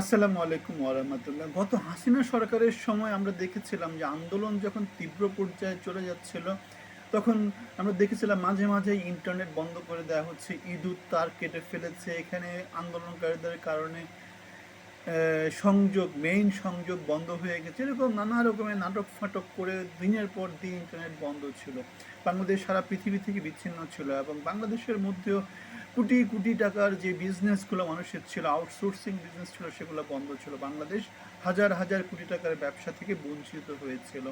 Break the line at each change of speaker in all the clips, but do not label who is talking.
আসসালামু আলাইকুম ওরহামতুল্লাহ গত হাসিনা সরকারের সময় আমরা দেখেছিলাম যে আন্দোলন যখন তীব্র পর্যায়ে চলে যাচ্ছিল, তখন আমরা দেখেছিলাম মাঝে মাঝে ইন্টারনেট বন্ধ করে দেওয়া হচ্ছে, ইঁদুর তার কেটে ফেলেছে। এখানে আন্দোলনকারীদের কারণে সংযোগ মেইন সংযোগ বন্ধ হয়ে গেছে। এরকম নানা রকমের নাটক ফাটক করে দিনের পর দিন ইন্টারনেট বন্ধ ছিল। বাংলাদেশ সারা পৃথিবী থেকে বিচ্ছিন্ন ছিল এবং বাংলাদেশের মধ্যেও কোটি কোটি টাকার যে বিজনেসগুলো মানুষের ছিল আউটসোর্সিং বিজনেস ছিল, সেগুলো বন্ধ ছিল। বাংলাদেশ হাজার হাজার কোটি টাকার ব্যবসা থেকে বঞ্চিত হয়েছিল।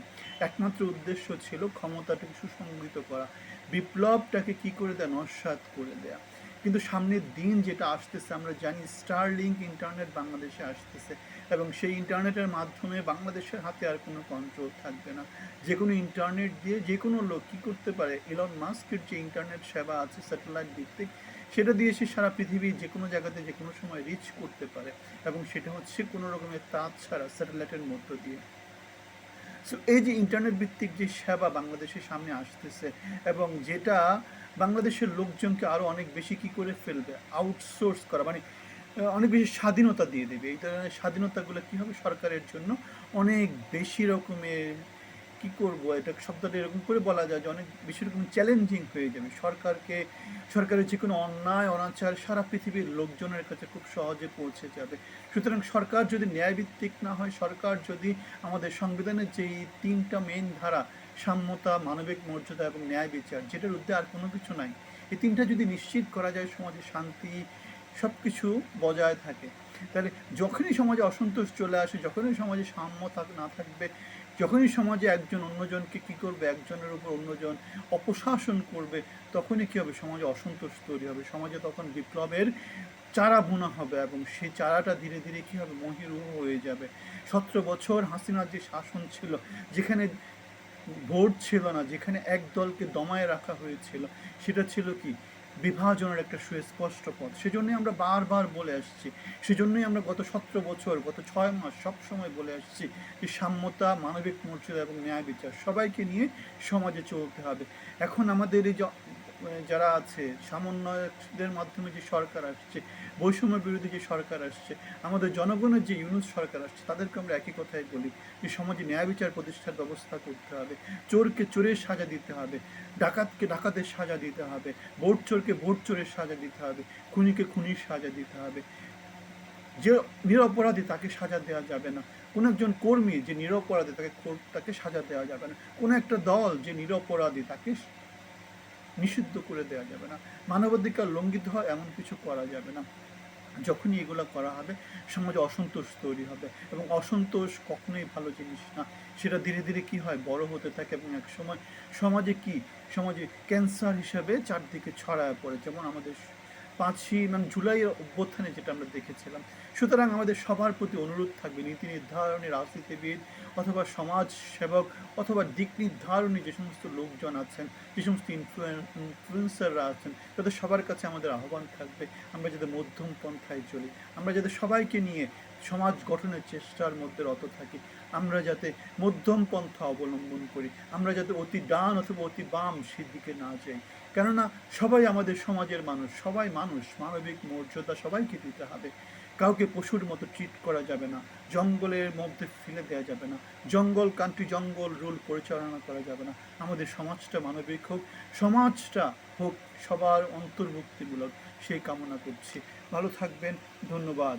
একমাত্র উদ্দেশ্য ছিল ক্ষমতাটাকে সুসংগঠিত করা। বিপ্লবটাকে কি করে দেয়া? নস্বাত করে দেয়া। কিন্তু সামনের দিন যেটা আসতেছে, আমরা জানি স্টারলিংক ইন্টারনেট বাংলাদেশে আসতেছে এবং সেই ইন্টারনেটের মাধ্যমে বাংলাদেশের হাতে আর কোনো কন্ট্রোল থাকবে না। যে কোনো ইন্টারনেট দিয়ে যে কোনো লোক কী করতে পারে ইলন মাস্কের যে ইন্টারনেট সেবা আছে স্যাটেলাইট ভিত্তিক, সেটা দিয়ে সে সারা পৃথিবীর যে কোনো জায়গাতে যে কোনো সময় রিচ করতে পারে এবং সেটা হচ্ছে কোনো রকমের তাঁত ছাড়া স্যাটেলাইটের মধ্য দিয়ে। সো এই যে ইন্টারনেট ভিত্তিক যে সেবা বাংলাদেশের সামনে আসতেছে এবং যেটা বাংলাদেশের লোকজনকে আরও অনেক বেশি কি করে ফেলবে আউটসোর্স করা মানে অনেক বেশি স্বাধীনতা দিয়ে দেবে। এই ধরনের স্বাধীনতাগুলো কী হবে সরকারের জন্য অনেক বেশি রকমের কি করব? এটা শব্দটা এরকম করে বলা যায় যে অনেক বেশি রকম চ্যালেঞ্জিং হয়ে যাবে। সরকারকে, সরকারের যে কোনো অন্যায়, অনাচার সারা পৃথিবীর লোকজনের কাছে খুব সহজে পৌঁছে যাবে। সুতরাং সরকার যদি ন্যায়ভিত্তিক না হয়, সরকার যদি আমাদের সংবিধানের যেই তিনটা মেইন ধারা, সাম্যতা, মানবিক মর্যাদা এবং ন্যায় বিচার, যেটার ঊর্ধ্বে আর কোনো কিছু নাই, এই তিনটা যদি নিশ্চিত করা যায় সমাজে শান্তি সব কিছু বজায় থাকে। তাহলে যখনই সমাজে অসন্তোষ চলে আসে, যখনই সমাজে সাম্য থাক, না থাকবে, যখনই সমাজে একজন অন্যজনকে কি করবে, একজনের উপর অন্যজন অপশাসন করবে, তখনই কি হবে? সমাজে অসন্তোষ তৈরি হবে। সমাজে তখন বিপ্লবের চারা বোনা হবে এবং সেই চারাটা ধীরে ধীরে কি হবে? মহিরুহ হয়ে যাবে। সতেরো বছর হাসিনার যে শাসন ছিল, যেখানে ভোট ছিল না, যেখানে এক দলকে দমায় রাখা হয়েছিল, সেটা ছিল কি? বিভাজনের একটা সুস্পষ্ট পথ। সেজন্যই আমরা বারবার বলে আসছি, সেজন্যই আমরা গত সতেরো বছর, গত ছয় মাস সবসময় বলে আসছি যে সাম্যতা, মানবিক মর্যাদা এবং ন্যায় বিচার সবাইকে নিয়ে সমাজে চলতে হবে। এখন আমাদের এই য- যারা আছে, সমন্বয়কদের মাধ্যমে যে সরকার আসছে, বৈষম্য বিরোধী যে সরকার আসছে, আমাদের জনগণের যে ইউনুস সরকার আসছে, তাদেরকে আমরা একই কথাই বলি যে সমাজে ন্যায় বিচার প্রতিষ্ঠার ব্যবস্থা করতে হবে, চোরকে চোরের সাজা দিতে হবে, ডাকাতকে ডাকাতের সাজা দিতে হবে, ভোট চোরকে ভোট চোরের সাজা দিতে হবে, খুনিকে খুনির সাজা দিতে হবে। যে নিরপরাধী তাকে সাজা দেওয়া যাবে না। কোনো একজন কর্মী যে নিরপরাধী তাকে তাকে সাজা দেওয়া যাবে না। কোনো একটা দল যে নিরপরাধী তাকে নিষিদ্ধ করে দেওয়া যাবে না। মানবাধিকার লঙ্ঘিত হয়, এমন কিছু করা যাবে না। যখনই এগুলো করা হবে, সমাজে অসন্তোষ তৈরি হবে এবং অসন্তোষ কখনোই ভালো জিনিস না। সেটা ধীরে ধীরে কি হয়? বড় হতে থাকে এবং এক সময় সমাজে কি? সমাজে ক্যান্সার হিসাবে চারদিকে ছড়ায় পড়ে। যেমন আমাদের পাঁচই মানে জুলাইয়ের অভ্যুত্থানে যেটা আমরা দেখেছিলাম সুতরাং আমাদের সবার প্রতি অনুরোধ থাকবে নীতি নির্ধারণী, রাজনীতিবিদ অথবা সমাজ সেবক অথবা দিক নির্ধারণী যে সমস্ত লোকজন আছেন, যে সমস্ত ইনফ্লুয়েন্সাররা আছেন, তাদের সবার কাছে আমাদের আহ্বান থাকবে, আমরা যাতে মধ্যম পন্থায় চলি, আমরা যাতে সবাইকে নিয়ে সমাজ গঠনের চেষ্টার মধ্যে রত থাকি, আমরা যাতে মধ্যম পন্থা অবলম্বন করি, আমরা যাতে অতি ডান অথবা অতি বাম সেদিকে না যাই। কেননা সবাই আমাদের সমাজের মানুষ, সবাই মানুষ, মানবিক মর্যাদা সবাইকে দিতে হবে। কাউকে পশুর মতো ট্রিট করা যাবে না, জঙ্গলের মধ্যে ফেলে দেওয়া যাবে না, জঙ্গল কান্ট্রি জঙ্গল রুল পরিচালনা করা যাবে না। আমাদের সমাজটা মানবিক হোক, সমাজটা হোক, সবার অন্তর্ভুক্তিমূলক সেই কামনা করছি। ভালো থাকবেন, ধন্যবাদ।